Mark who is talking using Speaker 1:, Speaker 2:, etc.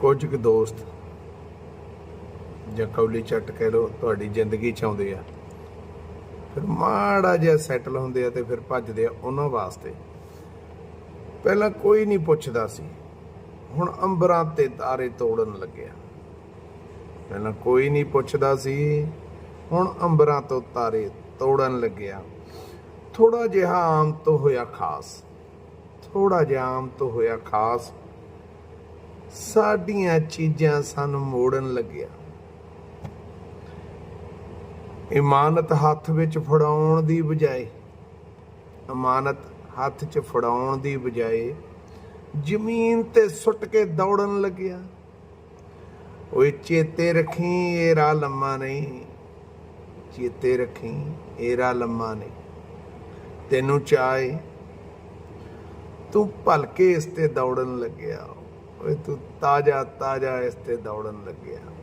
Speaker 1: ਕੁਝ ਕੁ ਦੋਸਤ ਜਾਂ ਕੌਲੀ ਚੱਟ ਕਹਿ ਲੋ ਤੁਹਾਡੀ ਜ਼ਿੰਦਗੀ ਚ ਆਉਂਦੇ ਆ। ਫਿਰ ਮਾੜਾ ਜਿਹਾ ਸੈਟਲ ਹੁੰਦੇ ਆ ਤੇ ਫਿਰ ਭੱਜਦੇ ਆ ਉਹਨਾਂ ਵਾਸਤੇ। ਪਹਿਲਾਂ ਕੋਈ ਨਹੀਂ ਪੁੱਛਦਾ ਸੀ। ਹੁਣ ਅੰਬਰਾਂ ਤੇ ਤਾਰੇ ਤੋੜਨ ਲੱਗਿਆ ਪਹਿਲਾਂ ਕੋਈ ਨਹੀਂ ਪੁੱਛਦਾ ਸੀ। ਹੁਣ ਅੰਬਰਾਂ ਤੋਂ ਤਾਰੇ ਤੋੜਨ ਲੱਗਿਆ ਥੋੜਾ ਜਿਹਾ ਆਮ ਤੋਂ ਹੋਇਆ ਖਾਸ। ਥੋੜਾ ਜਿਹਾ ਆਮ ਤੋਂ ਹੋਇਆ ਖਾਸ। ਸਾਡੀਆਂ ਚੀਜ਼ਾਂ ਸਾਨੂੰ ਮੋੜਨ ਲੱਗਿਆ। ਇਮਾਨਤ ਹੱਥ ਵਿੱਚ ਫੜਾਉਣ ਦੀ ਬਜਾਏ, ਇਮਾਨਤ ਹੱਥ 'ਚ ਫੜਾਉਣ ਦੀ ਬਜਾਏ ਜ਼ਮੀਨ ਤੇ ਸੁੱਟ ਕੇ ਦੌੜਨ ਲੱਗਿਆ। ਓਏ ਚੇਤੇ ਰੱਖੀ ਇਹ ਰਾਹ ਲੰਮਾ ਨਹੀਂ, ਚੇਤੇ ਰੱਖੀ ਇਹ ਰਾਹ ਲੰਮਾ ਨਹੀਂ। ਤੈਨੂੰ ਚਾਹੇ ਤੂੰ ਭਲਕੇ ਇਸ ਤੇ ਦੌੜਨ ਲੱਗਿਆ। ਓਏ ਤੂੰ ਤਾਜਾ ਤਾਜਾ ਇਸ ਤੇ ਦੌੜਨ ਲੱਗਿਆ।